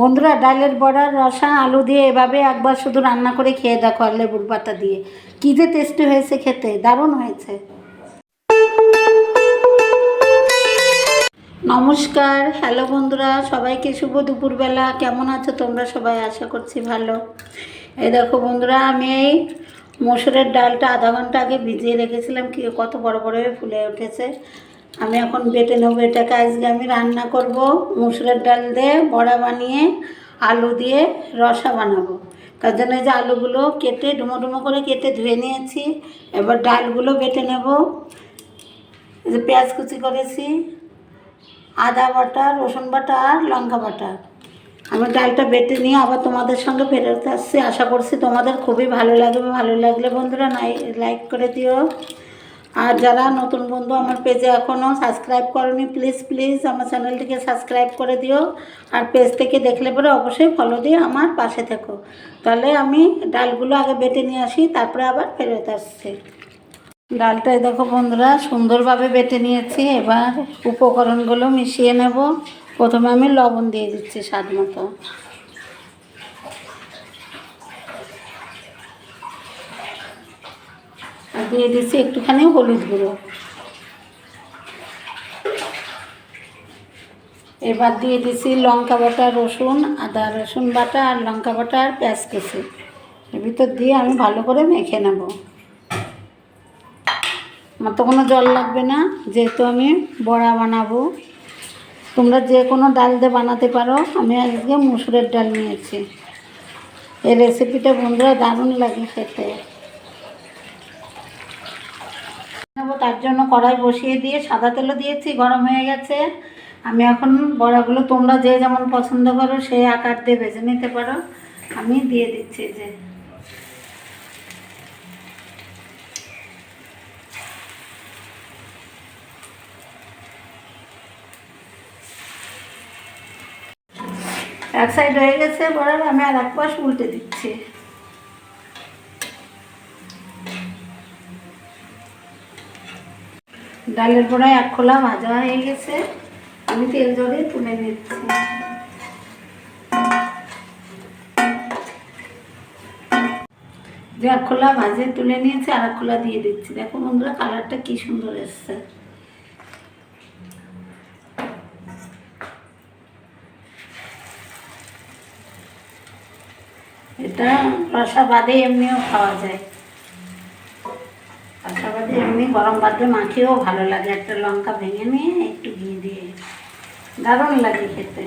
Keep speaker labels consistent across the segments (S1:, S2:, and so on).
S1: বন্ধুরা ডালের বড়ার রসা, আলু দিয়ে এভাবে একবার শুধু রান্না করে খেয়ে দেখো আর লেবুর পাতা দিয়ে। কী যে টেস্টি হয়েছে খেতে, দারুণ হয়েছে। নমস্কার, হ্যালো বন্ধুরা, সবাইকে শুভ দুপুরবেলা। কেমন আছো তোমরা সবাই? আশা করছি ভালো। এই দেখো বন্ধুরা, আমি এই মসুরের ডালটা আধা ঘণ্টা আগে ভিজিয়ে রেখেছিলাম, কি কত বড় বড় হয়ে ফুলে উঠেছে। আমি এখন বেটে নেব এটাকে। আজকে আমি রান্না করব মুসুরের ডাল দিয়ে বড়া বানিয়ে, আলু দিয়ে রসা বানাবো। তার জন্য যে আলুগুলো কেটে ডুমো ডুমো করে কেটে ধুয়ে নিয়েছি। এবার ডালগুলো বেটে নেব। যে পেঁয়াজ কুচি করেছি, আদা বাটা, রসুন বাটা আর লঙ্কা বাটা। আমি ডালটা বেটে নিয়ে আবার তোমাদের সঙ্গে ফেরত আসছি। আশা করছি তোমাদের খুবই ভালো লাগবে। ভালো লাগলে বন্ধুরা নাই, লাইক করে দিও। আর যারা নতুন বন্ধু আমার পেজে এখনও সাবস্ক্রাইব করনি প্লিজ প্লিজ আমার চ্যানেলটিকে সাবস্ক্রাইব করে দিও। আর পেজ থেকে দেখলে পরে অবশ্যই ফলো দিয়ে আমার পাশে থেকো। তাহলে আমি ডালগুলো আগে বেটে নিয়ে আসি, তারপরে আবার ফেরত আসছি। ডালটাই দেখো বন্ধুরা, সুন্দরভাবে বেটে নিয়েছি। এবার উপকরণগুলো মিশিয়ে নেব। প্রথমে আমি লবণ দিয়ে দিচ্ছি স্বাদ মতো। আর দিয়ে দিচ্ছি একটুখানি হলুদ গুঁড়ো। এবার দিয়ে দিচ্ছি লঙ্কা বাটা, রসুন, আদা, রসুন বাটা আর লঙ্কা বাটা আর পেঁয়াজ কুচি। এর ভিতর দিয়ে আমি ভালো করে মেখে নেব। আমার তো কোনো জল লাগবে না, যেহেতু আমি বড়া বানাবো। তোমরা যে কোনো ডাল দিয়ে বানাতে পারো, আমি আজকে মুসুরের ডাল নিয়েছি। এই রেসিপিটা বন্ধুরা দারুণ লাগে খেতে নেব তার জন্য কড়াই বসিয়ে দিয়ে সাদা তেলও দিয়েছি, গরম হয়ে গেছে। আমি এখন বড়াগুলো তোমরা যে যেমন পছন্দ করো সেই আকার দিয়ে ভেজে নিতে পারো। আমি দিয়ে দিচ্ছি যে। এক সাইড হয়ে গেছে বড়ার, আমি আর এক পাশ উল্টে দিচ্ছি। ডালের বড়া এক খোলা ভাজা হয়ে গেছে। আমি তেল জড়িয়ে তুলে নিচ্ছি। যে এক খোলা ভাজে তুলে নিয়েছি, আর এক খোলা দিয়ে দিচ্ছি। দেখো বন্ধুরা, কালারটা কি সুন্দর এসছে। এটা রসা বাদে এমনিও খাওয়া যায়। গরম ভাতে মাখিয়েও ভালো লাগে। একটা লঙ্কা ভেঙে নিয়ে একটু ঘি দিয়ে। দারুণ লাগে খেতে।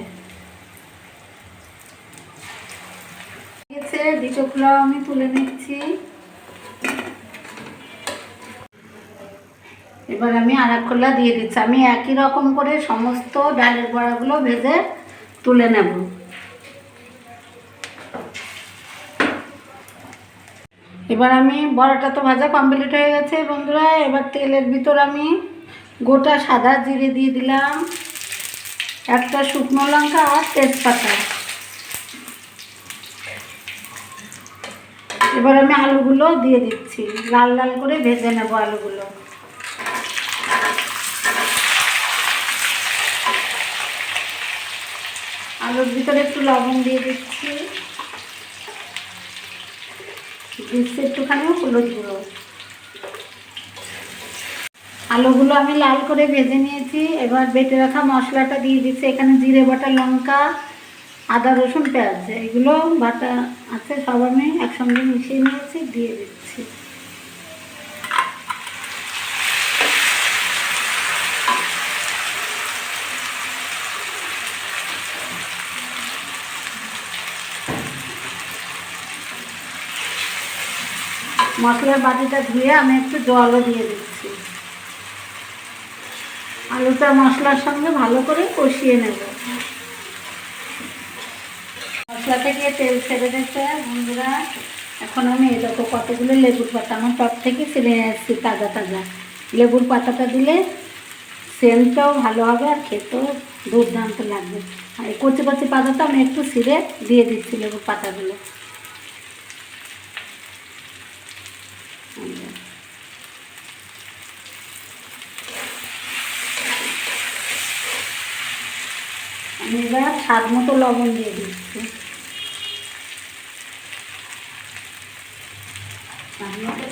S1: গেছে দ্বিতীয় আমি তুলে নিচ্ছি। এবার আমি আর এক খোলা দিয়ে দিচ্ছি। আমি একই রকম করে সমস্ত ডালের বড়াগুলো ভেজে তুলে নেব। এবার আমি বড়াটা তো ভাজা কমপ্লিট হয়ে গেছে বন্ধুরা, এবার তেলের ভিতর আমি গোটা সাদা জিরে দিয়ে দিলাম, একটা শুকনো লঙ্কা আর তেজপাতা। এবার আমি আলুগুলো দিয়ে দিচ্ছি, লাল লাল করে ভেজে নেব আলুগুলো। আলুর ভিতরে একটু লবণ দিয়ে দিচ্ছি। দিচ্ছি একটুখানি হলুদ গুঁড়ো। আলুগুলো আমি লাল করে ভেজে নিয়েছি। এবার বেটে রাখা মশলাটা দিয়ে দিচ্ছি। এখানে জিরে, বাটা, লঙ্কা, আদা, রসুন, পেঁয়াজ। এগুলো বাটা আছে, সব আমি একসঙ্গে মিশিয়ে নিয়েছি, দিয়ে দিচ্ছি। মশলার বাটিটা ধুয়ে আমি একটু জলও দিয়ে দিচ্ছি। আলুটা মশলার সঙ্গে ভালো করে কষিয়ে নেব। মশলা থেকে তেল ছেড়ে দিচ্ছে বন্ধুরা। এখন আমি দেখো কতগুলো লেবুর পাতা। আমার টপ থেকে ছিঁড়ে আসছি তাজা তাজা। লেবুর পাতাটা দিলে সেন্টটাও ভালো হবে আর খেতেও দুর্দান্ত লাগবে। আর এই কচি কচি পাতাটা আমি একটু ছিঁড়ে দিয়ে দিচ্ছি লেবুর পাতাগুলো। এবার স্বাদ মতো লবণ দিয়ে দিচ্ছি।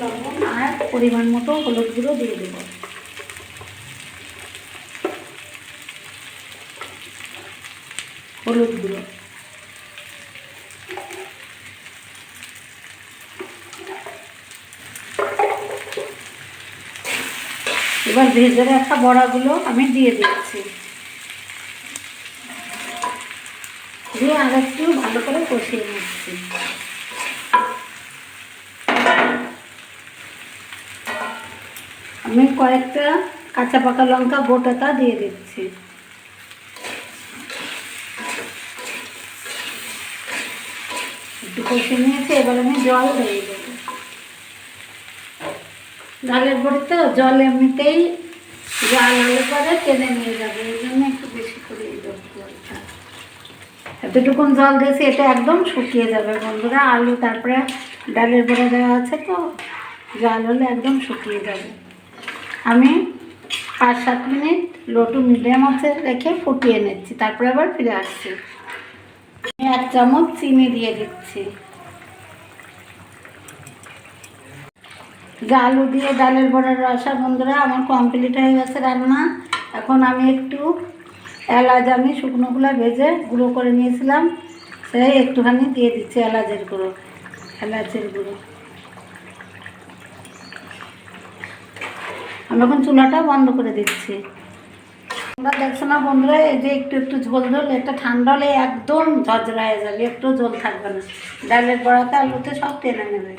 S1: লবণ আর পরিমাণ মতো হলুদ গুঁড়ো দিয়ে দেবো। হলুদ গুঁড়ো। এবার ভেজে রাখা বড়াগুলো আমি দিয়ে দিচ্ছি। দিয়ে আর একটু ভালো করে কষিয়ে নিচ্ছি। আমি কয়েকটা কাঁচা পাকা লঙ্কা গোটাটা দিয়ে দিচ্ছি। একটু কষিয়ে নিয়েছি, এবার আমি জল দিয়ে দেবো। ডালের বড়ি তো জল এমনিতেই জাল আলু করে টেনে নিয়ে যাবে, এই জন্য একটু বেশি করে দেবো জলটা এতটুকুন জল দিয়েছি, এটা একদম শুকিয়ে যাবে বন্ধুরা। আলু তারপরে ডালের বড়া দেওয়া আছে তো, জাল হলে একদম শুকিয়ে যাবে। আমি পাঁচ সাত মিনিট লোটু মিডিয়াম আছে রেখে ফুটিয়ে নিচ্ছি, তারপরে আবার ফিরে আসছি। আমি এক চামচ চিনি দিয়ে দিচ্ছি। আলু দিয়ে ডালের বড়ার রসা বন্ধুরা, আমার কমপ্লিট হয়ে গেছে রান্না। এখন আমি একটু এলাচ আমি শুকনোগুলো ভেজে গুঁড়ো করে নিয়েছিলাম। সেই একটুখানি দিয়ে দিচ্ছি এলাচের গুঁড়ো এলাচের গুঁড়ো। আমি এখন চুলাটা বন্ধ করে দিচ্ছি। তোমরা দেখছ না বন্ধুরা, এই যে একটু একটু ঝোল ঝোল এটা ঠান্ডা হলে একদম ঝরঝরা হয়ে যাবে একটু ঝোল থাকবে না। ডালের বড়াতে আলুতে সব টেনে নেবে।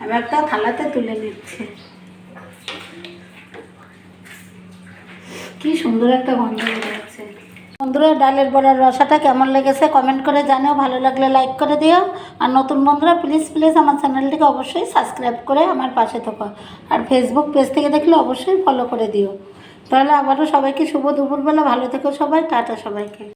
S1: আমি একটা থালাতে তুলে নিচ্ছি। কি সুন্দর একটা গন্ধ বেরোচ্ছে বন্ধুরা, ডালের বড়ার রসাটা কেমন লেগেছে কমেন্ট করে জানাও, ভালো লাগলে লাইক করে দিও। আর নতুন বন্ধুরা প্লিজ প্লিজ আমার চ্যানেলটিকে অবশ্যই সাবস্ক্রাইব করে আমার পাশে থাকো। আর ফেসবুক পেজ থেকে দেখলে অবশ্যই ফলো করে দিও। তাহলে আবারও সবাইকে শুভ দুপুরবেলা, ভালো থেকো সবাই, টাটা সবাইকে।